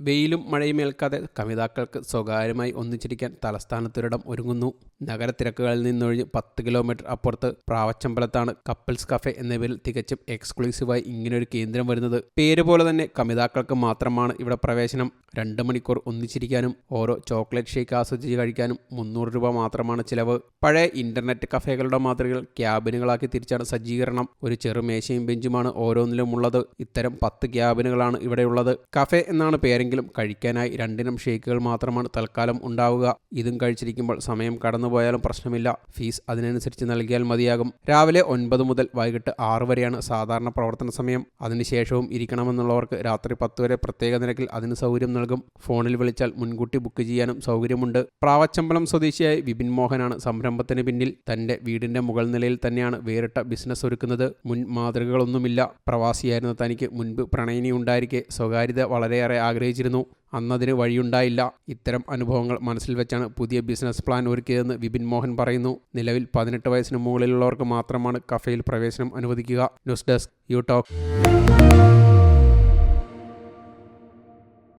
വെയിലും മഴയും ഏൽക്കാതെ കവിതാക്കൾക്ക് സ്വകാര്യമായി ഒന്നിച്ചിരിക്കാൻ തലസ്ഥാനത്തൊരിടം ഒരുങ്ങുന്നു. നഗരത്തിരക്കുകളിൽ നിന്നൊഴിഞ്ഞ് പത്ത് കിലോമീറ്റർ അപ്പുറത്ത് പ്രാവച്ചമ്പലത്താണ് കപ്പിൾസ് കഫേ എന്ന പേരിൽ തികച്ചും എക്സ്ക്ലൂസീവായി ഇങ്ങനൊരു കേന്ദ്രം വരുന്നത്. പേര് പോലെ തന്നെ കമിതാക്കൾക്ക് മാത്രമാണ് ഇവിടെ പ്രവേശനം. രണ്ട് മണിക്കൂർ ഒന്നിച്ചിരിക്കാനും ഓരോ ചോക്ലേറ്റ് ഷേക്ക് ആസ്വദിച്ച് കഴിക്കാനും മുന്നൂറ് രൂപ മാത്രമാണ് ചിലവ്. പഴയ ഇന്റർനെറ്റ് കഫേകളുടെ മാതൃകകൾ ക്യാബിനുകളാക്കി തിരിച്ചാണ് സജ്ജീകരണം. ഒരു ചെറു മേശയും ബെഞ്ചുമാണ് ഓരോന്നിലും ഉള്ളത് ഇത്തരം പത്ത് ക്യാബിനുകളാണ് ഇവിടെയുള്ളത്. കഫേ എന്നാണ് പേരെങ്കിലും കഴിക്കാനായി രണ്ടിനം ഷേക്കുകൾ മാത്രമാണ് തൽക്കാലം ഉണ്ടാവുക. ഇതും കഴിച്ചിരിക്കുമ്പോൾ സമയം കടന്നുപോയാലും പ്രശ്നമില്ല. ഫീസ് അതിനനുസരിച്ച് നൽകിയാൽ മതിയാകും. രാവിലെ ഒൻപത് മുതൽ വൈകിട്ട് ആറ് വരെയാണ് സാധാരണ പ്രവർത്തന സമയം. അതിനുശേഷവും ഇരിക്കണമെന്നുള്ളവർക്ക് രാത്രി പത്ത് വരെ പ്രത്യേക നിരക്കിൽ അതിന് സൗകര്യം നൽകും. ഫോണിൽ വിളിച്ചാൽ മുൻകൂട്ടി ബുക്ക് ചെയ്യാനും സൗകര്യമുണ്ട്. പ്രാവച്ചമ്പലം സ്വദേശിയായ വിപിൻ മോഹനാണ് സംരംഭത്തിന് പിന്നിൽ. തന്റെ വീടിന്റെ മുകൾ നിലയിൽ തന്നെയാണ് വേറിട്ട ബിസിനസ് ഒരുക്കുന്നത്. മുൻ മാതൃകകളൊന്നുമില്ല. പ്രവാസിയായിരുന്ന തനിക്ക് മുൻപ് പ്രണയിനി ഉണ്ടായിരിക്കെ സ്വകാര്യത വളരെയേറെ ആഗ്രഹിച്ചിരുന്നു. അന്നതിന് വഴിയുണ്ടായില്ല. ഇത്തരം അനുഭവങ്ങൾ മനസ്സിൽ വെച്ചാണ് പുതിയ ബിസിനസ് പ്ലാൻ ഒരുക്കിയതെന്ന് വിപിൻ മോഹൻ പറയുന്നു. നിലവിൽ പതിനെട്ട് വയസ്സിന് മുകളിലുള്ളവർക്ക് മാത്രമാണ് കഫേയിൽ പ്രവേശനം അനുവദിക്കുക. News desk U talk.